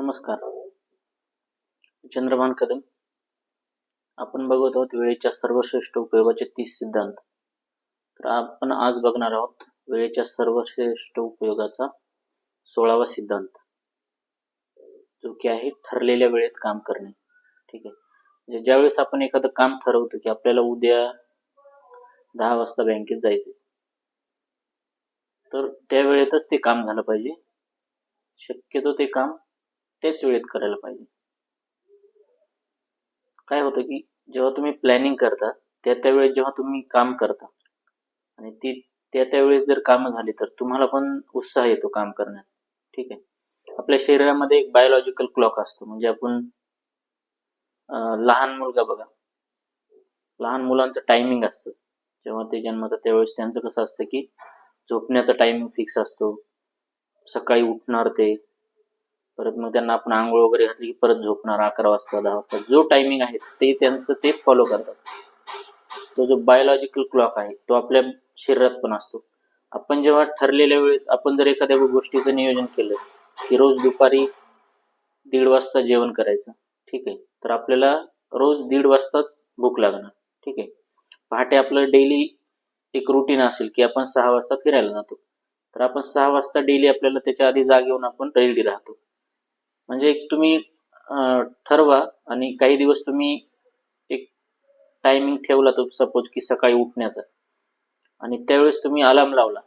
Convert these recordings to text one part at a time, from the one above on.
नमस्कार. चंद्रभान कदम. आपण बघत आहोत वेळेच्या सर्वश्रेष्ठ उपयोगाचे तीस सिद्धांत. तर आपण आज बघणार आहोत वेळेच्या सर्वश्रेष्ठ उपयोगाचा सोळावा सिद्धांत. जो की आहे ठरलेल्या वेळेत काम करणे. ठीक आहे? म्हणजे ज्यावेळेस आपण एखादं काम ठरवतो की आपल्याला उद्या दहा वाजता बँकेत जायचे तर त्या वेळेतच ते काम झालं पाहिजे. शक्यतो ते काम त्याच वेळेत करायला पाहिजे. काय होतं की जेव्हा तुम्ही प्लॅनिंग करता त्या त्यावेळेस जेव्हा तुम्ही काम करता आणि ती त्या त्यावेळेस जर कामं झाली तर तुम्हाला पण उत्साह येतो काम करण्यात. ठीक आहे? आपल्या शरीरामध्ये एक बायोलॉजिकल क्लॉक असतो. म्हणजे आपण लहान मुलगा बघा. लहान मुलांचं टायमिंग असतं. जेव्हा ते जन्मतात त्यावेळेस त्यांचं कसं असतं की झोपण्याचा टायमिंग फिक्स असतो. सकाळी उठणार ते. परत मग त्यांना आपण आंघोळ वगैरे घातली की परत झोपणार अकरा वाजता दहा वाजता. जो टायमिंग आहे ते त्यांचं ते फॉलो करतात. तो जो बायोलॉजिकल क्लॉक आहे तो आपल्या शरीरात पण असतो. आपण जेव्हा ठरलेल्या वेळेत आपण जर एखाद्या गोष्टीचं नियोजन केलं की रोज दुपारी दीड वाजता जेवण करायचं ठीक आहे. तर आपल्याला रोज दीड वाजताच भूक लागणार ठीक आहे. पहाटे आपलं डेली एक रुटीन असेल की आपण सहा वाजता फिरायला जातो. तर आपण सहा वाजता डेली आपल्याला त्याच्या आधी जाग येऊन आपण रेडी राहतो. म्हणजे एक तुम्ही ठरवा आणि काही दिवस तुम्ही एक टायमिंग ठेवला तो सपोज की सकाळी उठण्याचा. आणि त्यावेळेस तुम्ही अलार्म लावला.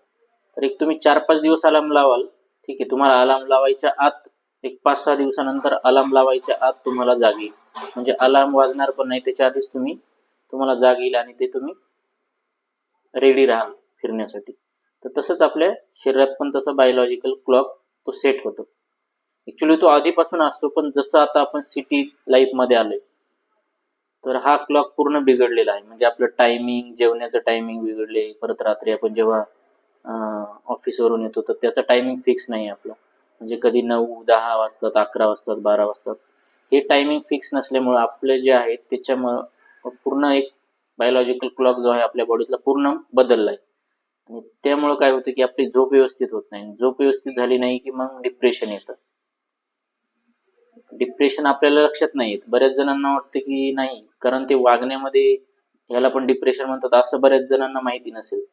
तर एक तुम्ही चार पाच दिवस अलार्म लावाल. ठीक आहे तुम्हाला अलार्म लावायच्या आत एक पाच सहा दिवसानंतर अलार्म लावायच्या आत तुम्हाला जाग येईल. म्हणजे अलार्म वाजणार पण नाही त्याच्या आधीच तुम्ही तुम्हाला जाग येईल आणि ते तुम्ही रेडी राहाल फिरण्यासाठी. तर तसंच आपल्या शरीरात पण तसं बायोलॉजिकल क्लॉक तो सेट होतो. ऍक्च्युली तो आधीपासून असतो पण जसं आता आपण सिटी लाईफमध्ये आलोय तर हा क्लॉक पूर्ण बिघडलेला आहे. म्हणजे आपलं टायमिंग जेवण्याचं टायमिंग बिघडले परत रात्री आपण जेव्हा ऑफिसवरून येतो तर त्याचं टायमिंग फिक्स नाही आपलं. म्हणजे कधी नऊ दहा वाजतात अकरा वाजतात बारा वाजतात. हे टायमिंग फिक्स नसल्यामुळे आपले जे आहे त्याच्यामुळं पूर्ण एक बायोलॉजिकल क्लॉक जो आहे आपल्या बॉडीतला पूर्ण बदलला आहे आणि त्यामुळं काय होतं की आपली झोप व्यवस्थित होत नाही. झोप व्यवस्थित झाली नाही की मग डिप्रेशन येतं. डिप्रेशन आपल्याला लक्षात नाही येत बऱ्याच जणांना वाटतं की नाही कारण ते वागण्यामध्ये ह्याला पण डिप्रेशन म्हणतात असं बऱ्याच जणांना माहिती नसेल.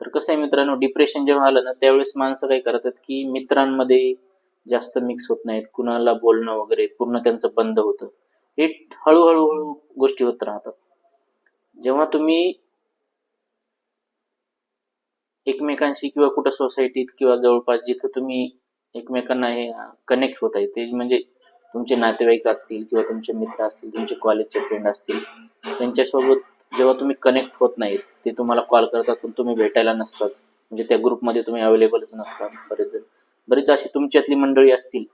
तर कसं आहे मित्रांनो डिप्रेशन जेव्हा आलं ना त्यावेळेस माणसं काय करतात की मित्रांमध्ये जास्त मिक्स होत नाहीत. कुणाला बोलणं वगैरे पूर्ण त्यांचं बंद होतं. हे हळूहळू हळू गोष्टी होत राहतात. जेव्हा तुम्ही एकमेकांशी किंवा कुठं सोसायटीत किंवा जवळपास जिथं तुम्ही एकमेकांना हे कनेक्ट होत आहे ते म्हणजे तुमचे नातेवाईक असतील किंवा तुमचे मित्र असतील तुमचे कॉलेजचे फ्रेंड असतील त्यांच्यासोबत जेव्हा तुम्ही कनेक्ट होत नाहीत ते तुम्हाला कॉल करतात पण तुम्ही भेटायला नसताच. म्हणजे त्या ग्रुपमध्ये तुम्ही अवेलेबलच नसतात बरेच बरीच अशी तुमच्यातली मंडळी असतील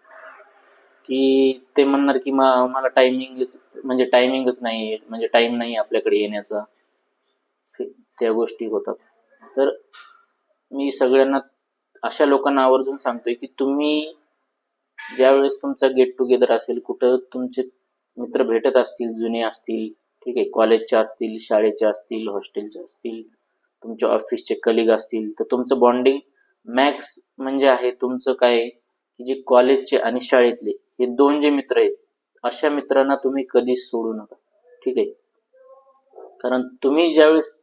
की ते म्हणणार की मा मला टायमिंगच म्हणजे टायमिंगच नाही म्हणजे टाइम नाही आपल्याकडे येण्याचा. त्या गोष्टी होतात. तर मी सगळ्यांना अशा लोकांना आवर्जून सांगतोय की तुम्ही ज्यावेळेस तुमचा गेट टुगेदर असेल कुठं तुमचे मित्र भेटत असतील जुने असतील ठीक आहे कॉलेजचे असतील शाळेचे असतील हॉस्टेलचे असतील तुमच्या ऑफिसचे कलिग असतील तर तुमचं बॉन्डिंग मॅक्स म्हणजे आहे तुमचं काय की जे कॉलेजचे आणि शाळेतले हे दोन जे मित्र आहेत अशा मित्रांना तुम्ही कधीच सोडू नका ठीक आहे? कारण तुम्ही ज्यावेळेस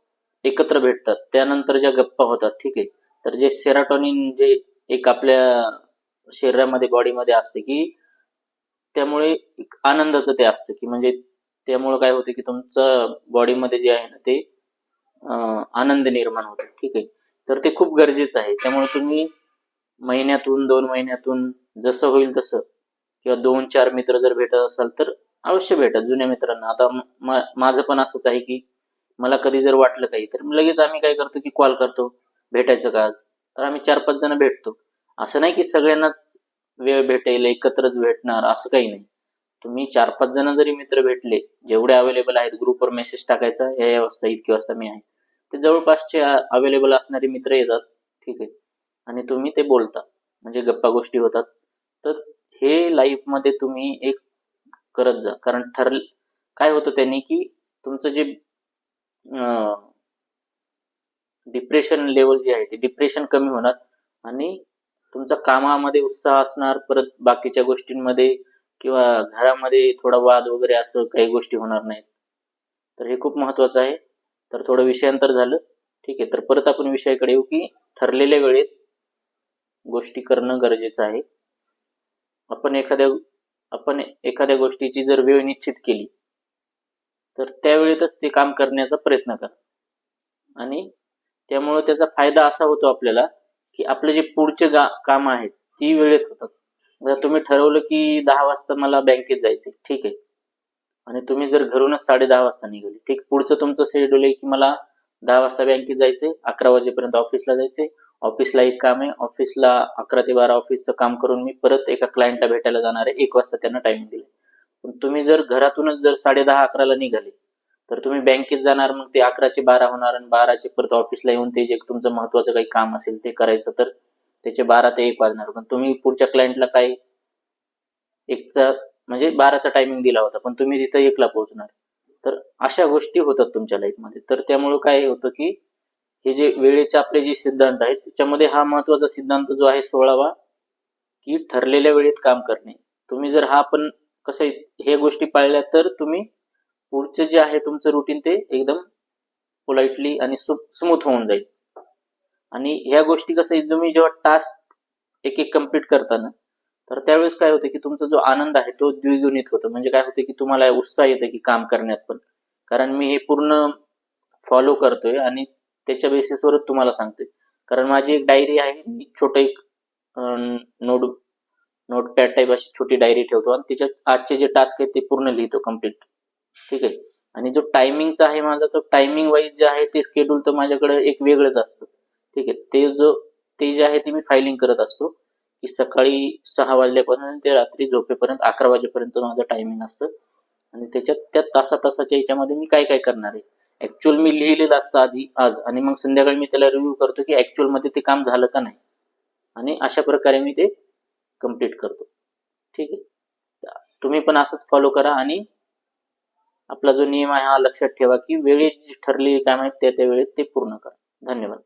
एकत्र भेटतात त्यानंतर ज्या गप्पा होतात ठीक आहे? तर जे सेराटॉनिन जे एक आपल्या शरीरामध्ये बॉडीमध्ये असते की त्यामुळे एक आनंदाचं ते असतं की म्हणजे त्यामुळे काय होतं की तुमचं बॉडीमध्ये जे आहे ना ते आनंद निर्माण होतो. ठीक आहे? तर ते खूप गरजेचं आहे. त्यामुळे तुम्ही महिन्यातून दोन महिन्यातून जसं होईल तसं किंवा दोन चार मित्र जर भेटत असाल तर अवश्य भेटा जुन्या मित्रांना. आता माझं पण असंच आहे की मला कधी जर वाटलं काही तर लगेच आम्ही काय करतो की कॉल करतो. भेटायचं का आज? तर आम्ही चार पाच जण भेटतो. असं नाही की सगळ्यांनाच वेळ भेटेल एकत्रच भेटणार असं काही नाही. तुम्ही चार पाच जण जरी मित्र भेटले जेवढे अवेलेबल आहेत ग्रुपवर मेसेज टाकायचा या या वाजता इतकी वाजता मी आहे. ते जवळपासचे अवेलेबल असणारे मित्र येतात ठीक आहे. आणि तुम्ही ते बोलता म्हणजे गप्पा गोष्टी होतात. तर हे लाईफमध्ये तुम्ही एक करत जा. कारण ठर काय होतं त्यांनी की तुमचं जे डिप्रेशन लेवल जे आहे ते डिप्रेशन कमी होणार आणि तुमचा कामामध्ये उत्साह असणार परत बाकीच्या गोष्टींमध्ये किंवा घरामध्ये थोडा वाद वगैरे असं काही गोष्टी होणार नाहीत. तर हे खूप महत्वाचं आहे. तर थोडं विषयांतर झालं. ठीक आहे तर परत आपण विषयाकडे येऊ की ठरलेल्या वेळेत गोष्टी करणं गरजेचं आहे. आपण एखाद्या आपण एखाद्या गोष्टीची जर वेळ निश्चित केली तर त्यावेळेतच ते काम करण्याचा प्रयत्न करा. आणि त्यामुळे त्याचा फायदा असा होतो आपल्याला की आपले जे पुढचे काम आहेत ती वेळेत होतात. तुम्ही ठरवलं की दहा वाजता मला बँकेत जायचंय ठीक आहे. आणि तुम्ही जर घरूनच साडे दहा वाजता निघाले ठीक. पुढचं तुमचं शेड्यूल आहे की मला दहा वाजता बँकेत जायचंय अकरा वाजेपर्यंत ऑफिसला जायचंय. ऑफिसला एक काम आहे ऑफिसला अकरा ते बारा ऑफिसचं काम करून मी परत एका क्लायंटला भेटायला जाणार आहे. एक वाजता त्यांना टाइमिंग दिले पण तुम्ही जर घरातूनच जर साडे दहा अकराला निघाले तर तुम्ही बँकेत जाणार मग ते अकराचे बारा होणार आणि बाराचे परत ऑफिसला येऊन ते जे तुमचं महत्वाचं काही काम असेल ते करायचं तर त्याचे बारा ते एक वाजणार. पण तुम्ही पुढच्या क्लायंटला काय एकचा म्हणजे बाराचा टायमिंग दिला होता पण तुम्ही तिथं एकला पोहोचणार. तर अशा गोष्टी होतात तुमच्या लाईफमध्ये तर त्यामुळं काय होतं की हे जे वेळेचे आपले जे सिद्धांत आहेत त्याच्यामध्ये हा महत्त्वाचा सिद्धांत जो आहे सोळावा की ठरलेल्या वेळेत काम करणे. तुम्ही जर हा पण कसं आहे हे गोष्टी पाळल्या तर तुम्ही पुढचं जे आहे तुमचं रुटीन ते एकदम पोलाइटली आणि स्मूथ होऊन जाईल. आणि ह्या गोष्टी कसं आहे तुम्ही जेव्हा टास्क एक एक कंप्लीट करताना तर त्यावेळेस काय होतं की तुमचा जो आनंद आहे तो द्विगुणित होतो. म्हणजे काय होतं की तुम्हाला उत्साह येतं की काम करण्यात पण. कारण मी हे पूर्ण फॉलो करतोय आणि त्याच्या बेसिसवरच तुम्हाला सांगते कारण माझी एक डायरी आहे मी छोटं एक नोट नोटपॅड टाईप अशी छोटी डायरी ठेवतो आणि त्याच्यात आजचे जे टास्क आहेत ते पूर्ण लिहितो कंप्लीट ठीक आहे? आणि जो टायमिंगचा आहे माझा तो टायमिंग वाईज जे आहे ते स्केड्यूल तर माझ्याकडे एक वेगळंच असतं. ठीक आहे? ते जो ते जे आहे ते मी फायलिंग करत असतो की सकाळी सहा वाजल्यापासून ते रात्री झोपेपर्यंत अकरा वाजेपर्यंत माझं टायमिंग असतं. आणि त्याच्यात त्या तासा तासाच्या याच्यामध्ये मी काय काय करणार आहे? ऍक्च्युअल मी लिहिलेलं असतं आधी आज. आणि मग संध्याकाळी मी त्याला रिव्ह्यू करतो की ऍक्च्युअलमध्ये ते काम झालं का नाही. आणि अशा प्रकारे मी ते कंप्लीट करतो. ठीक आहे? तुम्ही पण असंच फॉलो करा आणि आपला जो नियम आहे हा लक्षात ठेवा की वेळेत जी ठरली काम आहेत त्या त्या वेळेत ते पूर्ण करा. धन्यवाद.